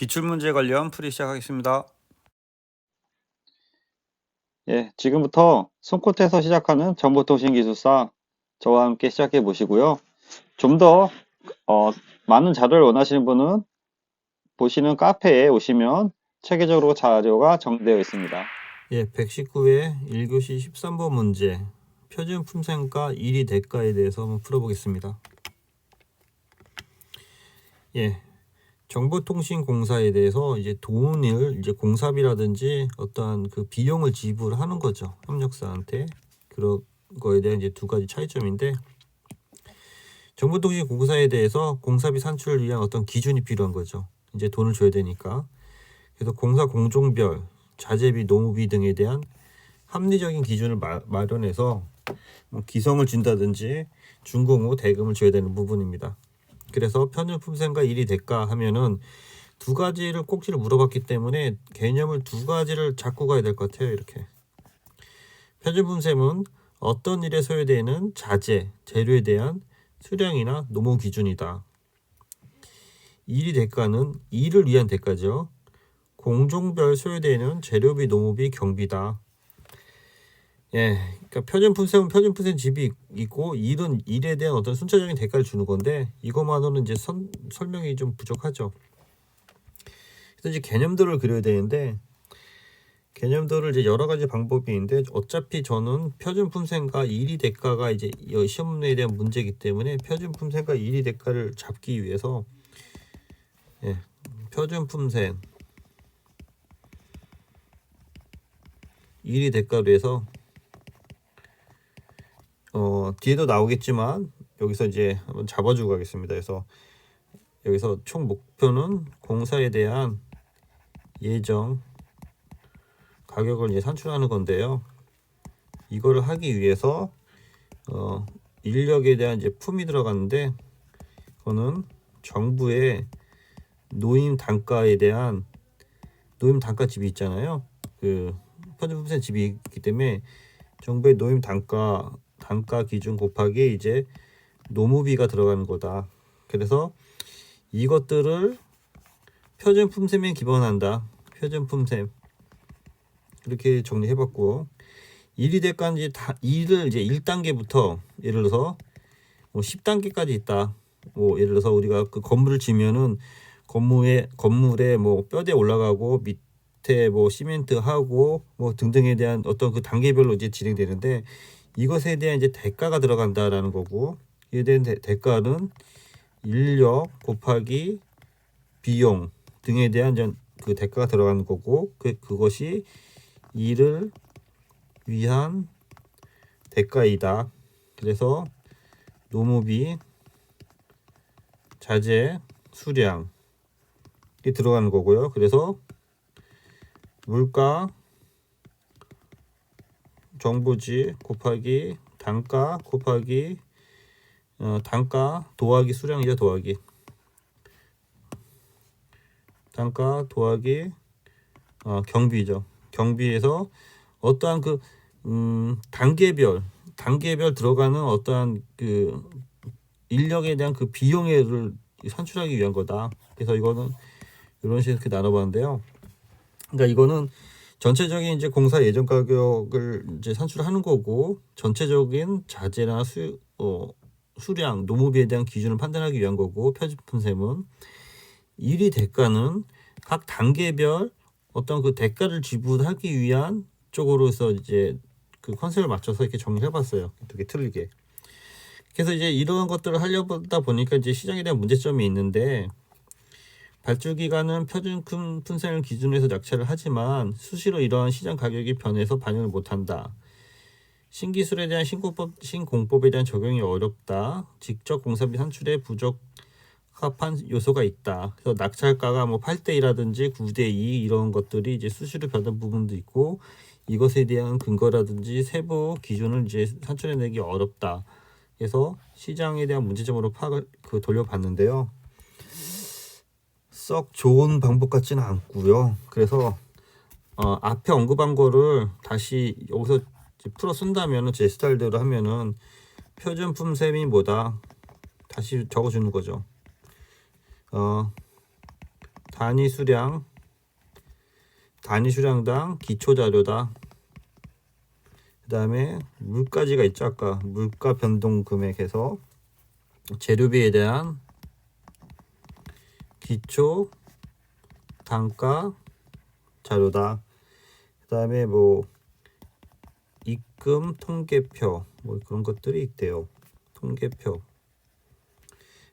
기출문제 관련 풀이 시작하겠습니다. 예, 지금부터 손코트에서 시작하는 정보통신기술사 저와 함께 시작해 보시고요. 좀더 어, 많은 자료를 원하시는 분은 보시는 카페에 오시면 체계적으로 자료가 정리되어 있습니다. 예, 119회 1교시 13번 문제 표준 품생과 1위 대가에 대해서 한번 풀어보겠습니다. 예, 정보통신공사에 대해서 이제 돈을 이제 공사비라든지 어떠한 그 비용을 지불하는 거죠 협력사한테 그런 거에 대한 이제 두 가지 차이점인데 정보통신공사에 대해서 공사비 산출을 위한 어떤 기준이 필요한 거죠. 이제 돈을 줘야 되니까 그래서 공사 공종별 자재비, 노무비 등에 대한 합리적인 기준을 마, 마련해서 뭐 기성을 준다든지 준공 후 대금을 줘야 되는 부분입니다. 그래서 편의품생과 일이 대가 하면은 두 가지를 꼭지를 물어봤기 때문에 개념을 두 가지를 잡고 가야 될 것 같아요. 이렇게 편의품셈은 어떤 일에 소요되는 자재, 재료에 대한 수량이나 노무 기준이다. 일이 대가는 일을 위한 대가죠. 공종별 소요되는 재료비, 노무비, 경비다. 예, 그러니까 표준품셈은 표준품셈 집이 있고 일은 일에 대한 어떤 순차적인 대가를 주는 건데 이것만으로는 이제 선, 설명이 좀 부족하죠. 그래서 이제 개념들을 그려야 되는데 개념들을 이제 여러 가지 방법이 있는데 어차피 저는 표준 품셈과 일이 대가가 이제 이 시험에 대한 문제이기 때문에 표준 품셈과 일이 대가를 잡기 위해서 예, 표준 품셈 일이 대가로 해서 어 뒤에도 나오겠지만 여기서 이제 한번 잡아주고 가겠습니다. 그래서 여기서 총 목표는 공사에 대한 예정 가격을 이제 산출하는 건데요. 이거를 하기 위해서 어 인력에 대한 이제 품이 들어갔는데 그거는 정부의 노임 단가에 대한 노임 단가 집이 있잖아요. 그 편집품센 집이 있기 때문에 정부의 노임 단가 단가 기준 곱하기 이제 노무비가 들어가는 거다. 그래서 이것들을 표준 품셈에 기반한다. 표준 품셈 이렇게 정리해봤고 일이 대가는 다 일을 이제 1단계부터 예를 들어서 뭐 10단계까지 있다. 뭐 예를 들어서 우리가 그 건물을 지면은 건물에 건물에 뭐 뼈대 올라가고 밑에 뭐 시멘트 하고 뭐 등등에 대한 어떤 그 단계별로 이제 진행되는데 이것에 대한 이제 대가가 들어간다라는 거고 이에 대한 대, 대가는 인력 곱하기 비용 등에 대한 전 그 대가가 들어가는 거고 그 그것이 일을 위한 대가이다. 그래서 노무비, 자재, 수량이 들어가는 거고요. 그래서 물가, 정부지 곱하기 단가 곱하기 어, 단가 더하기 수량이죠 더하기. 단가 더하기 어, 경비죠. 경비에서 어떠한 그 음, 단계별 단계별 들어가는 어떠한 그 인력에 대한 그 비용을 산출하기 위한 거다. 그래서 이거는 이런 식으로 이렇게 나눠봤는데요. 그러니까 이거는 전체적인 이제 공사 예정 가격을 이제 산출하는 거고 전체적인 자재나 수 어, 수량 노무비에 대한 기준을 판단하기 위한 거고 표준품셈은 일이 대가는 각 단계별 어떤 그 대가를 지불하기 위한 쪽으로서 이제 그 컨셉을 맞춰서 이렇게 정리해봤어요. 되게 틀리게. 그래서 이제 이러한 것들을 하려다 보니까 이제 시장에 대한 문제점이 있는데 발주 기간은 표준 큰 품셈을 기준으로 해서 낙찰을 하지만 수시로 이러한 시장 가격이 변해서 반영을 못한다. 신기술에 대한 신공법, 신공법에 대한 적용이 어렵다. 직접 공사비 산출에 부적합한 요소가 있다. 그래서 낙찰가가 뭐 8대 2라든지 9대 2 이런 것들이 이제 수시로 변한 부분도 있고 이것에 대한 근거라든지 세부 기준을 이제 산출해내기 어렵다. 그래서 시장에 대한 문제점으로 파악을 그 돌려봤는데요. 썩 좋은 방법 같지는 않고요. 그래서 어, 앞에 언급한 거를 다시 여기서 풀어 쓴다면은 제 스타일대로 하면은 표준품 뭐다 다시 적어주는 거죠. 어 단위 수량 단위 수량당 기초 자료다. 그 다음에 물가지가 있죠 아까 물가 변동 금액에서 재료비에 대한 기초 단가 자료다. 그다음에 뭐 입금 통계표 뭐 그런 것들이 있대요. 통계표.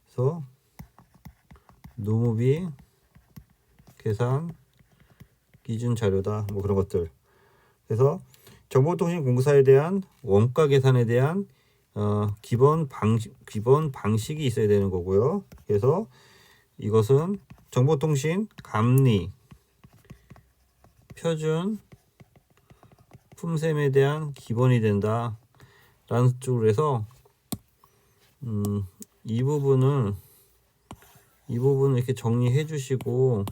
그래서 노무비 계산 기준 자료다. 뭐 그런 것들. 그래서 정보통신공사에 대한 원가 계산에 대한 어, 기본 방식 기본 방식이 있어야 되는 거고요. 그래서 이것은 정보통신 감리 표준 품셈에 대한 기본이 된다. 라는 쪽으로 해서 음, 이 부분을 이 부분을 이렇게 정리해 주시고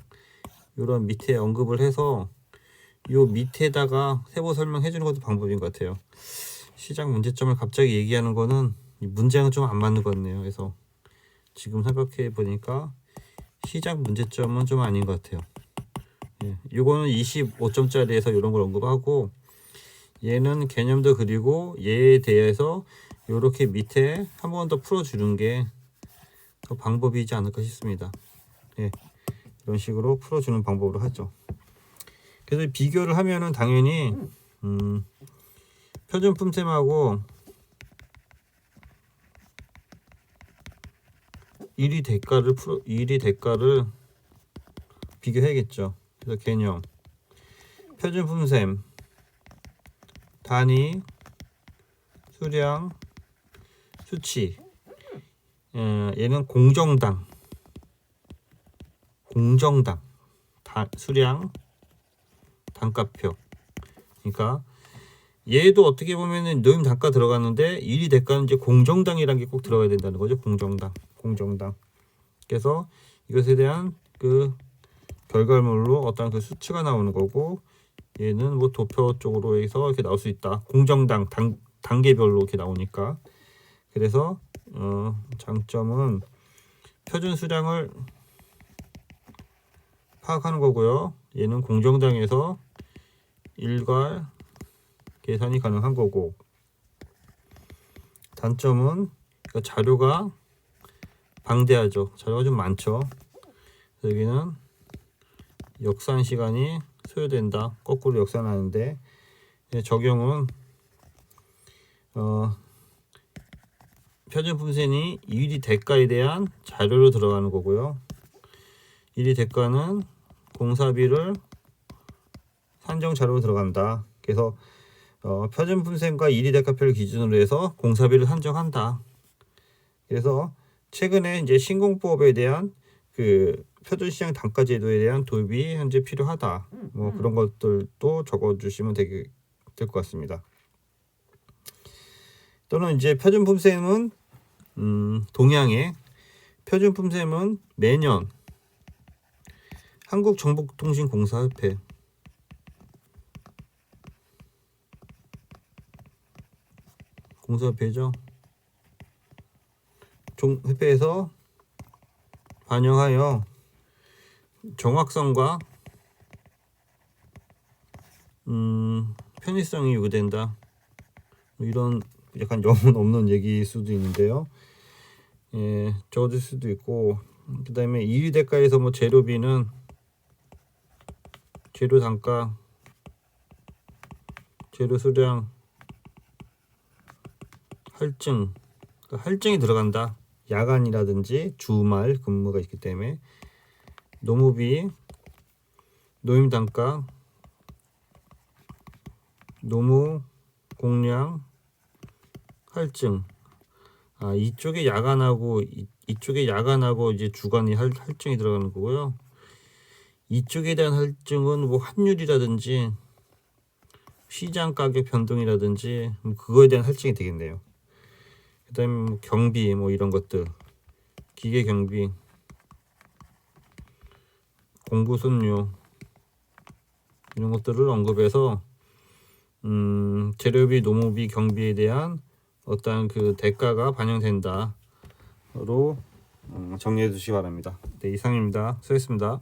이런 밑에 언급을 해서 요 밑에다가 세부 설명해 주는 것도 방법인 것 같아요. 시장 문제점을 갑자기 얘기하는 거는 이 문제랑 좀 안 맞는 것 같네요. 그래서 지금 생각해 보니까 시장 문제점은 좀 아닌 것 같아요. 예, 요거는 25점짜리에서 이런 걸 언급하고 얘는 개념도 그리고 얘에 대해서 요렇게 밑에 한 번 더 풀어주는 게더 방법이지 않을까 싶습니다. 예, 이런 식으로 풀어주는 방법으로 하죠. 그래서 비교를 하면은 당연히 음, 표준 품셈하고 1위 대가를 풀어 1위 대가를 비교해야겠죠. 그래서 개념. 표준 품셈 단위 수량 수치. 어, 얘는 공정당. 공정당. 다, 수량 단가표. 그러니까 얘도 어떻게 보면은 노임 단가 들어갔는데 1위 대가는 이제 공정당이라는 게 꼭 들어가야 된다는 거죠 공정당 공정당 그래서 이것에 대한 그 결과물로 어떤 그 수치가 나오는 거고 얘는 뭐 도표 쪽으로 해서 이렇게 나올 수 있다. 공정당 단, 단계별로 이렇게 나오니까. 그래서 어, 장점은 표준 수량을 파악하는 거고요. 얘는 공정당에서 일괄 계산이 가능한 거고. 단점은 그 자료가 방대하죠. 자료가 좀 많죠. 여기는 역산 시간이 소요된다. 거꾸로 역산하는데 예, 적용은 어, 표준 품셈이 일위 대가에 대한 자료로 들어가는 거고요. 일위 대가는 공사비를 산정 자료로 들어간다. 그래서 어, 표준 품셈과 일위 대가표를 기준으로 해서 공사비를 산정한다. 그래서 최근에 이제 신공법에 대한 그 표준시장 단가 제도에 대한 도입이 현재 필요하다. 뭐 그런 것들도 적어주시면 되게 될 것 같습니다. 또는 이제 표준 품셈은 음, 동양의 표준 품셈은 매년 한국정보통신공사협회 공사협회죠. 종 협회에서 반영하여 정확성과 음, 편의성이 요구된다. 뭐 이런 약간 영혼 없는 얘기일 수도 있는데요. 예, 적어줄 수도 있고 그 다음에 2위 대가에서 뭐 재료비는 재료 단가, 재료 수량, 할증, 그러니까 할증이 들어간다. 야간이라든지 주말 근무가 있기 때문에 노무비, 노임 단가, 노무 공량, 할증. 아 이쪽에 야간하고 이, 이쪽에 야간하고 이제 주간이 할, 할증이 들어가는 거고요. 이쪽에 대한 할증은 뭐 환율이라든지 시장 가격 변동이라든지 뭐 그거에 대한 할증이 되겠네요. 그다음에 뭐 경비 뭐 이런 것들 기계 경비 공구 손료 이런 것들을 언급해서 음, 재료비, 노무비, 경비에 대한 어떠한 그 대가가 반영된다로 어, 정리해 주시기 바랍니다. 네 이상입니다. 수고했습니다.